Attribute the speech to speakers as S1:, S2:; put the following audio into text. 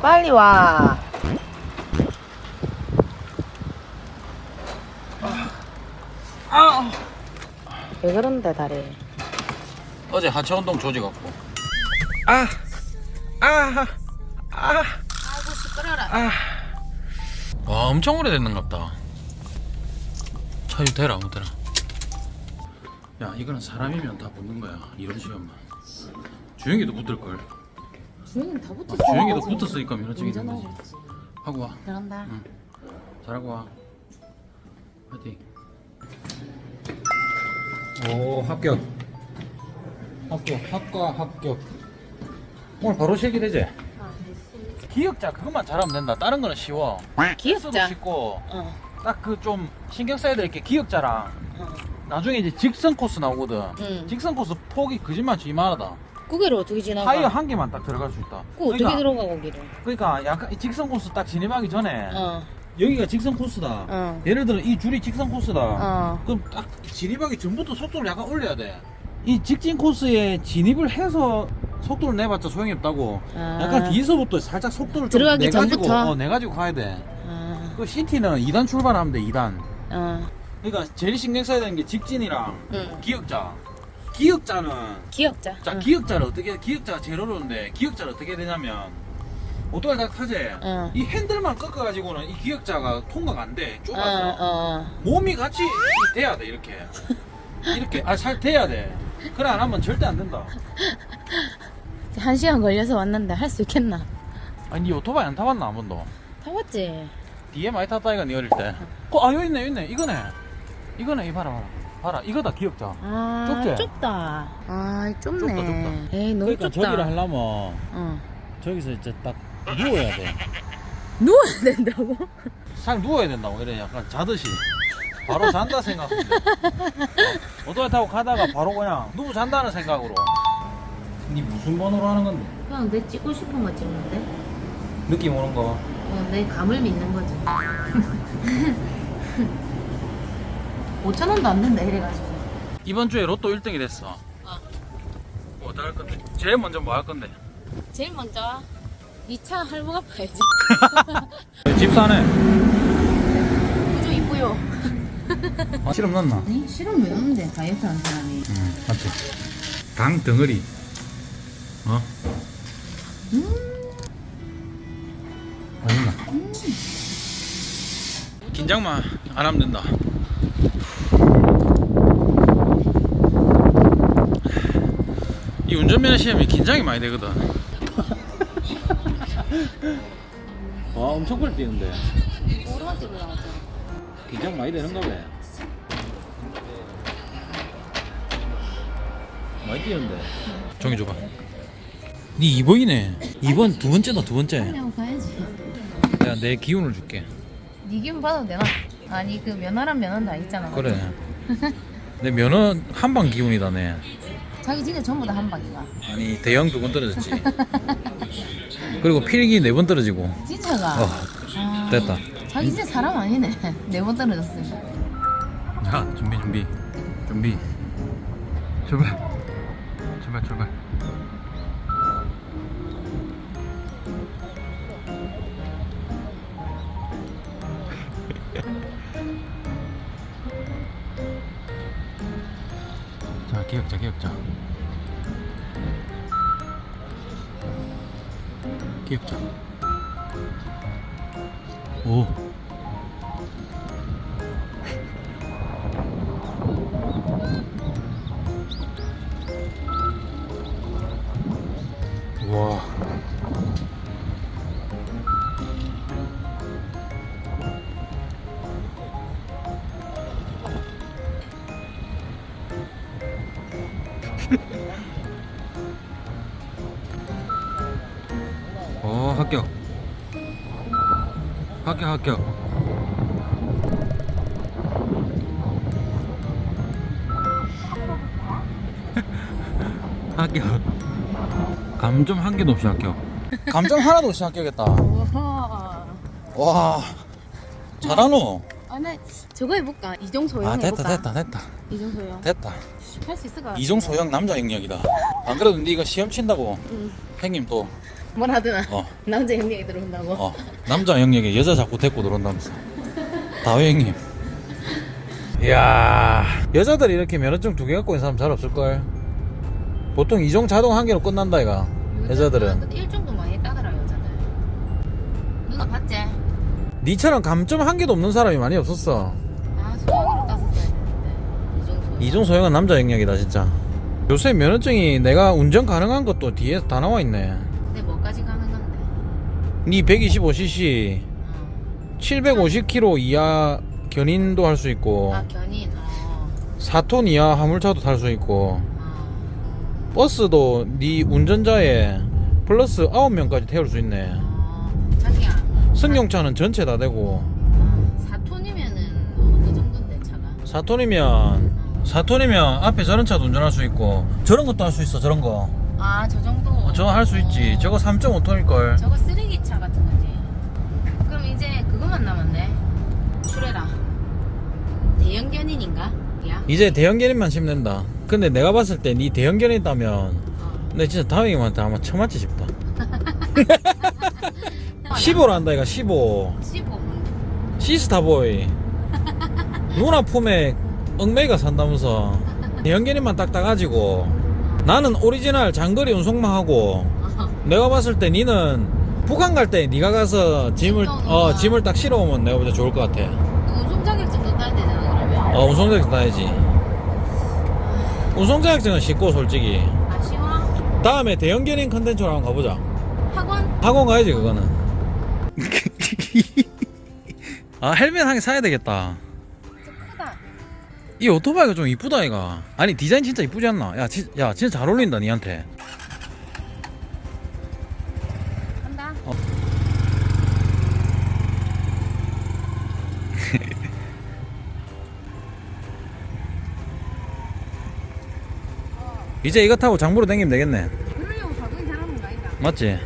S1: 빨리 와.
S2: 아!
S1: 왜 그런데 다리?
S2: 어제 하체 운동 조지 갖고. 아! 아! 아!
S1: 아이고 시끄러라.
S2: 아! 와, 엄청 오래됐는갑다. 차유 대라, 아무 때나. 야, 이거는 사람이면 다 붙는 거야. 이런 시험만. 주영이도 붙을 걸.
S1: 주인은 다
S2: 아,
S1: 붙었어.
S2: 주영이도 붙었으니까 면허증 있는 거지.
S1: 운전하고 있지.
S2: 하고 와.
S1: 그런다.
S2: 응. 잘하고 와. 파이팅. 오, 합격. 합격, 합과 합격. 오늘 바로 실기되지? 기억자 그것만 잘하면 된다. 다른 거는 쉬워.
S1: 기억자.
S2: S도 쉽고
S1: 어.
S2: 딱 그 좀 신경 써야 될 게 기억자랑
S1: 어.
S2: 나중에 이제 직선 코스 나오거든.
S1: 응.
S2: 직선 코스 폭이 거짓말 이만하다.
S1: 고개를 어떻게 지나가?
S2: 타이어 한 개만 딱 들어갈 수 있다.
S1: 그 어떻게 들어가 거기를?
S2: 그러니까 약간 이 직선 코스 딱 진입하기 전에
S1: 어.
S2: 여기가 직선 코스다.
S1: 어.
S2: 예를 들어 이 줄이 직선 코스다.
S1: 어.
S2: 그럼 딱 진입하기 전부터 속도를 약간 올려야 돼. 이 직진 코스에 진입을 해서 속도를 내봤자 소용이 없다고.
S1: 아.
S2: 약간 뒤에서부터 살짝 속도를 좀
S1: 들어가기
S2: 내가지고
S1: 전부터?
S2: 어, 내가지고 가야 돼.
S1: 아.
S2: 그 CT는 2단 출발하면 돼. 2단.
S1: 어.
S2: 그러니까 제일 신경 써야 되는 게 직진이랑
S1: 응.
S2: 기역자. 기역자는
S1: 기억자.
S2: 자
S1: 응.
S2: 기역자를 어떻게 기역자가 제일 어려운데 기역자를 어떻게 되냐면 오토바이 딱 타지.
S1: 응.
S2: 이 핸들만 꺾어가지고는 이 기역자가 통과가 안 돼.
S1: 어,
S2: 좁아서.
S1: 어.
S2: 몸이 같이 돼야 돼 이렇게 이렇게 아 잘 돼야 돼 그래 안 하면 절대 안 된다
S1: 한 시간 걸려서 왔는데 할 수 있겠나?
S2: 아니 니 오토바이 안 타봤나 한 번도
S1: 타봤지.
S2: 뒤에 많이 탔다 이가 니 어릴 때 어, 아 여기 있네 여기 있네 이거네 이거네 이 봐라 봐라 봐라 이거다 기억자
S1: 아,
S2: 좁지?
S1: 좁다. 아, 좁네.
S2: 좁다, 좁다.
S1: 에이, 너무
S2: 그러니까
S1: 좁다.
S2: 저기를 하려면
S1: 어.
S2: 저기서 이제 딱 누워야 돼
S1: 누워야 된다고?
S2: 살 누워야 된다고 이래 약간 자듯이 바로 잔다 생각하는데 어, 오토바이 타고 가다가 바로 그냥 누워 잔다는 생각으로 니 무슨 번호로 하는 건데
S1: 그냥 내 찍고 싶은 거 찍는데?
S2: 느낌 오는 거
S1: 어, 내 감을 믿는 거지. 5천 원도 안 된다 이래가지고.
S2: 이번 주에 로또 1등이 됐어.
S1: 어.
S2: 뭐 어떡할 건데? 제일 먼저 뭐 할 건데?
S1: 제일 먼저 2차 할부가 봐야지.
S2: 집 사네.
S1: 구조 이쁘요.
S2: 아, 실험 넣나?
S1: 아니 실험 왜 넣는데 다이어트 하는 사람이.
S2: 응, 맞지. 당 덩어리. 어?
S1: 음.
S2: 맛있나? 긴장만 안 하면 된다. 이 운 전면허 시험이 긴장이 많이 되거든. 와, 엄청 빨리 뛰는데. 긴장 많이 되는가 봐. 많이 뛰는데. 종이 줘봐. 니 2번이네. 2번 두 번째다 두 번째.
S1: 그냥 가야지.
S2: 내가 내 기운을 줄게.
S1: 네 기운 받아도 되나? 아니 그 면허란 면허는 다 있잖아.
S2: 그래. 내 면허 한방 기운이다 내.
S1: 자기 진짜 전부 다 한 방이가.
S2: 아니 대형 두 번 떨어졌지. 그리고 필기 네 번 떨어지고.
S1: 진짜가.
S2: 어
S1: 아,
S2: 됐다.
S1: 자기 진짜 사람 아니네. 네 번 떨어졌으면.
S2: 자 준비 준비 준비. 출발. 출발 출발. 자 기억자 기억자. 기억자. 오. 어, 합격. 합격, 합격. 합격. 감점 한 개도 없이 합격. 감점 하나도 없이 합격했다.
S1: 우와.
S2: 와, 잘하노.
S1: 아, 나 저거 해볼까? 이종 소 형
S2: 아,
S1: 해볼까?
S2: 됐다, 됐다, 됐다.
S1: 이종 소형.
S2: 됐다.
S1: 할 수 있을까?
S2: 이종 소 형 남자 영역이다. 안 그래도 네가 시험 친다고
S1: 응.
S2: 형님
S1: 또뭘 하드나?
S2: 어.
S1: 남자 형님이 들어온다고?
S2: 어 남자 영역에 여자 자꾸 데리고 들어온다면서 다회 형님 이야 여자들이 이렇게 면허증 두 개 갖고 있는 사람 잘 없을걸 보통 이종 자동 한 개로 끝난다 이가 여자들은
S1: 일정도 많이 따더라 여자들 누나 봤지?
S2: 니처럼 감점 한 개도 없는 사람이 많이 없었어
S1: 아 소형으로 땄었어야 되는데 이정 소형
S2: 이종 소형은 남자 영역이다 진짜 요새 면허증이 내가 운전 가능한 것도 뒤에 다 나와 있네
S1: 근데 뭐까지 가는 건데?
S2: 니 125cc
S1: 어.
S2: 750km 이하 견인도 할 수 있고
S1: 아 견인 어.
S2: 4톤 이하 화물차도 탈 수 있고
S1: 어.
S2: 버스도 네 운전자에 플러스 9명까지 태울 수 있네
S1: 어. 자기야
S2: 승용차는 전체 다 되고
S1: 어. 4톤이면은 어느 정도인데 차가?
S2: 4톤이면 4톤이면 앞에 저런 차도 운전할 수 있고 저런 것도 할 수 있어 저런 거.
S1: 아 저 정도.
S2: 저거 할 수 있지.
S1: 어.
S2: 저거 3.5톤일걸.
S1: 저거 쓰레기차 같은 거지. 그럼 이제 그것만 남았네. 출해라. 대형 견인인가? 야.
S2: 이제 대형 견인만 치면 된다. 근데 내가 봤을 때네 대형 견인 있다면
S1: 어.
S2: 근데 진짜 다영이한테 아마 처맞지 싶다. 15로 한다 이가 15
S1: 15
S2: 시스타보이. 누나 품에 엉매가 산다면서 연결인만 딱 따가지고 나는 오리지널 장거리 운송만 하고
S1: 어.
S2: 내가 봤을 때 니는 북한 갈때 네가 가서 짐을 어. 짐을 딱 실어 오면 내가 볼때 좋을 것 같아
S1: 운송 자격증도 따야 되잖아 그러면
S2: 어 운송 자격증 따야지 운송 자격증은 쉽고 솔직히
S1: 아 쉬워?
S2: 다음에 대형 견인 컨텐츠로 한번 가보자
S1: 학원?
S2: 학원 가야지 그거는 아 헬멧 한 개 사야 되겠다 이 오토바이가 좀 이쁘다 이가 아니 디자인 진짜 이쁘지 않나? 야, 지, 야 진짜 잘 어울린다 니한테.
S1: 간다.
S2: 이제 이거 타고 장보러 다니면 되겠네. 맞지?